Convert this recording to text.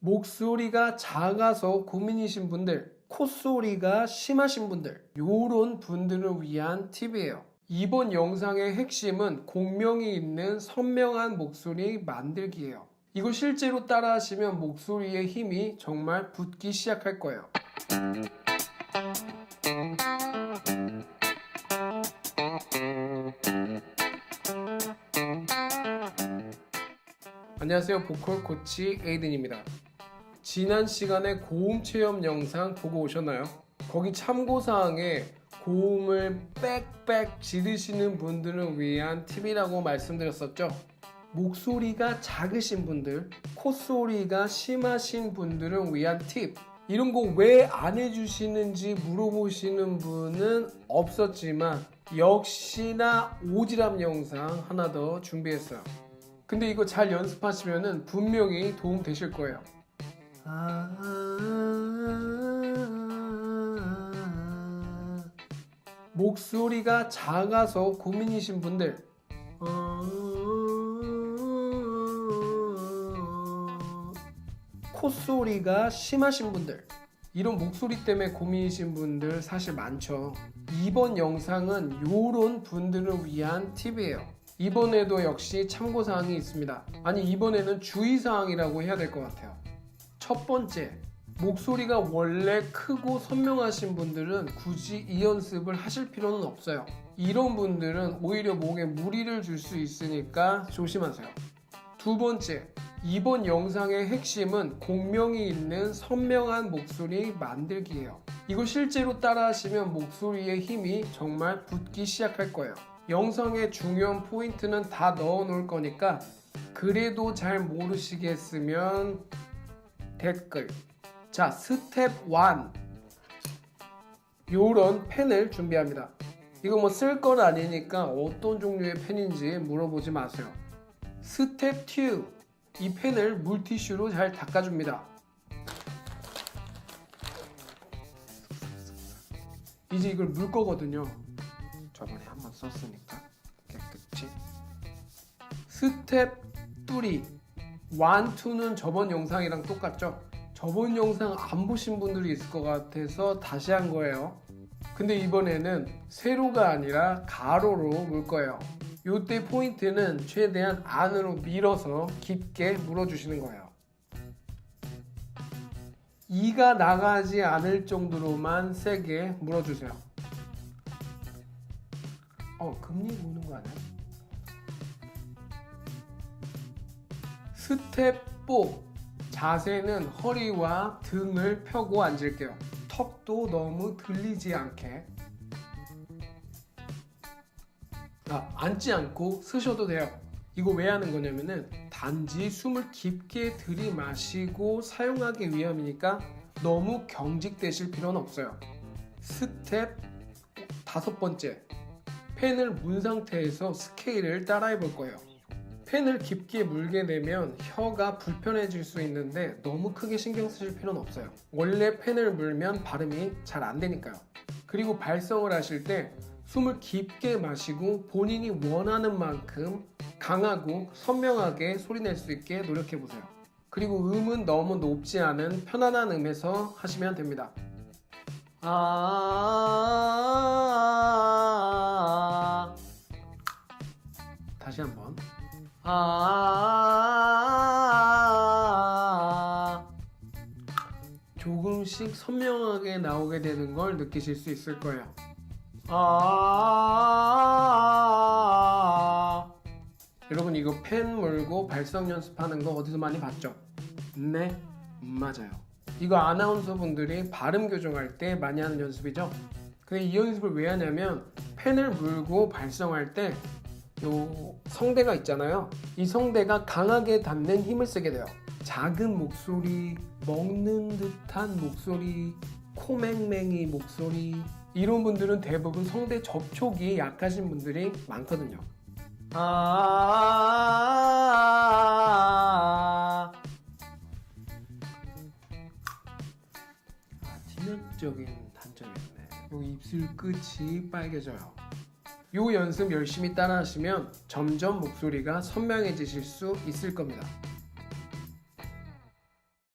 목소리가 작아서 고민이신 분들, 콧소리가 심하신 분들, 요런 분들을 위한 팁이에요. 이번 영상의 핵심은 공명이 있는 선명한 목소리 만들기예요. 이거 실제로 따라 하시면 목소리의 힘이 정말 붙기 시작할 거예요. 안녕하세요. 보컬 코치 에이든입니다. 지난 시간에 고음 체험 영상 보고 오셨나요? 거기 참고사항에 고음을 빽빽 지르시는 분들을 위한 팁이라고 말씀드렸었죠. 목소리가 작으신 분들, 콧소리가 심하신 분들을 위한 팁. 이런 거 왜 안 해주시는지 물어보시는 분은 없었지만 역시나 오지랖 영상 하나 더 준비했어요. 근데 이거 잘 연습하시면 분명히 도움 되실 거예요. 목소리가 작아서 고민이신 분들, 콧소리가 심하신 분들, 이런 목소리 때문에 고민이신 분들 사실 많죠. 이번 영상은 요런 분들을 위한 팁이에요. 이번에도 역시 참고사항이 있습니다. 아니, 이번에는 주의사항이라고 해야 될 것 같아요. 첫 번째, 목소리가 원래 크고 선명하신 분들은 굳이 이 연습을 하실 필요는 없어요. 이런 분들은 오히려 목에 무리를 줄 수 있으니까 조심하세요. 두 번째, 이번 영상의 핵심은 공명이 있는 선명한 목소리 만들기예요. 이거 실제로 따라 하시면 목소리의 힘이 정말 붙기 시작할 거예요. 영상의 중요한 포인트는 다 넣어 놓을 거니까 그래도 잘 모르시겠으면 댓글. 자, 스텝 1. 요런 펜을 준비합니다. 이거 뭐 쓸 건 아니니까 어떤 종류의 펜인지 물어보지 마세요. 스텝 2. 이 펜을 물티슈로 잘 닦아줍니다. 이제 이걸 물 거거든요. 저번에 한번 썼으니까 깨끗이. 스텝 3. 1, 2는 저번 영상이랑 똑같죠? 저번 영상 안 보신 분들이 있을 것 같아서 다시 한 거예요. 근데 이번에는 세로가 아니라 가로로 물 거예요. 요때 포인트는 최대한 안으로 밀어서 깊게 물어주시는 거예요. 이가 나가지 않을 정도로만 세게 물어주세요. 어, 금리 보는 거 아니야? 스텝 4. 자세는 허리와 등을 펴고 앉을게요. 턱도 너무 들리지 않게. 아, 앉지 않고 쓰셔도 돼요. 이거 왜 하는 거냐면은 단지 숨을 깊게 들이마시고 사용하기 위함이니까 너무 경직되실 필요는 없어요. 스텝 다섯 번째. 펜을 문 상태에서 스케일을 따라해 볼 거예요. 펜을 깊게 물게 되면 혀가 불편해질 수 있는데 너무 크게 신경 쓰실 필요는 없어요. 원래 펜을 물면 발음이 잘 안 되니까요. 그리고 발성을 하실 때 숨을 깊게 마시고 본인이 원하는 만큼 강하고 선명하게 소리낼 수 있게 노력해 보세요. 그리고 음은 너무 높지 않은 편안한 음에서 하시면 됩니다. 아 다시 한번. 아 조금씩 선명하게 나오게 되는 걸 느끼실 수 있을 거예요. 아 여러분 이거 펜 물고 발성 연습하는 거 어디서 많이 봤죠? 네, 맞아요. 이거 아나운서 분들이 발음 교정할 때 많이 하는 연습이죠. 근데 이 연습을 왜 하냐면 펜을 물고 발성할 때 요 성대가 있잖아요. 이 성대가 강하게 닿는 힘을 쓰게 돼요. 작은 목소리, 먹는 듯한 목소리, 코맹맹이 목소리 이런 분들은 대부분 성대 접촉이 약하신 분들이 많거든요. 아, 아 치명적인 단점이 있네. 요 입술 끝이 빨개져요. 요 연습 열심히 따라 하시면 점점 목소리가 선명해지실 수 있을 겁니다.